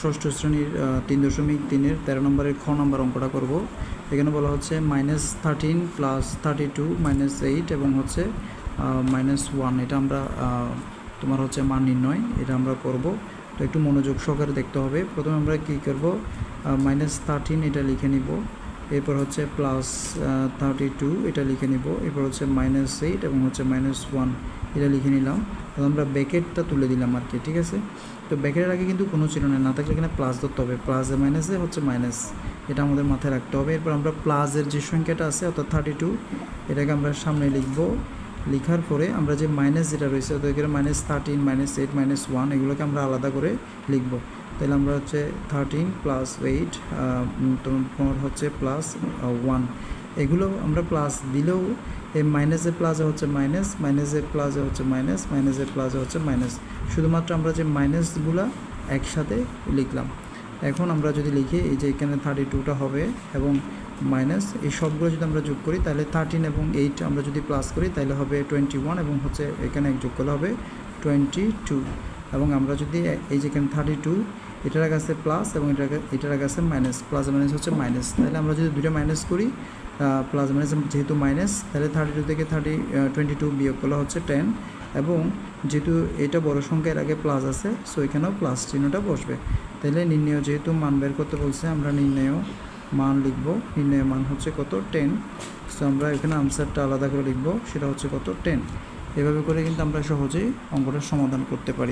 ষষ্ঠ শ্রেণির তিন দশমিক তিনের তেরো নম্বরের খ নম্বর অঙ্কটা করব। এখানে বলা হচ্ছে minus thirteen plus thirty two minus eight এবং হচ্ছে মাইনাস ওয়ান এটা আমরা তোমার হচ্ছে মান নির্ণয়, এটা আমরা করব। তো একটু মনোযোগ সহকারে দেখতে হবে। প্রথমে আমরা কী করব? মাইনাস থার্টিন এটা লিখে নিব। এরপর হচ্ছে প্লাস থার্টি টু এটা লিখে নিব। এরপর হচ্ছে মাইনাস এইট এবং হচ্ছে মাইনাস ওয়ান এটা লিখে নিলাম। আমরা ব্যাকেটটা তুলে দিলাম আর কি, ঠিক আছে? তো ব্যাকেটের আগে কিন্তু কোনো ছিল না না থাকলে এখানে প্লাস ধরতে হবে। প্লাসে মাইনাসে হচ্ছে মাইনাস এটা আমাদের মাথায় রাখতে হবে। এরপর আমরা প্লাসের যে সংখ্যাটা আছে, অর্থাৎ থার্টি টু এটাকে আমরা সামনে লিখব। লেখার পরে আমরা যে মাইনাস যেটা রয়েছে, অর্থাৎ এখানে minus thirteen minus eight minus one এগুলোকে আমরা আলাদা করে লিখব। তাহলে আমরা হচ্ছে থার্টিন প্লাস এইট তোমার হচ্ছে প্লাস ওয়ান এগুলো আমরা প্লাস দিলেও এই মাইনাসে প্লাসে হচ্ছে মাইনাস মাইনাসে প্লাসে হচ্ছে মাইনাস মাইনাসে প্লাসে হচ্ছে মাইনাস শুধুমাত্র আমরা যে মাইনাসগুলা একসাথে লিখলাম। এখন আমরা যদি লিখি, এই যে এখানে থার্টি টুটা হবে এবং মাইনাস এই সবগুলো যদি আমরা যোগ করি, তাহলে থার্টিন এবং এইট আমরা যদি প্লাস করি, তাহলে হবে টোয়েন্টি ওয়ান এবং হচ্ছে এখানে যোগ করলে হবে টোয়েন্টি টু এবং আমরা যদি এই যে এখানে থার্টি টু এটার কাছে প্লাস এবং এটার এটার কাছে মাইনাস প্লাস মাইনাস হচ্ছে মাইনাস তাহলে আমরা যদি দুটো মাইনাস করি প্লাস মাইনাস যেহেতু মাইনাস তাহলে থার্টি টু থেকে থার্টি টোয়েন্টি টু বিয়োগ করলে হচ্ছে টেন এবং যেহেতু এটা বড় সংখ্যার আগে প্লাস আছে সো এখানেও প্লাস চিহ্নটা বসবে। তাহলে নির্ণয় যেহেতু মান বের করতে বলছে, আমরা নির্ণয় মান লিখব। নির্ণয় মান হচ্ছে কত? টেন সো আমরা এখানে আনসারটা আলাদা করে লিখব, সেটা হচ্ছে কত? টেন এভাবে করে কিন্তু আমরা সহজেই অঙ্কটার সমাধান করতে পারি।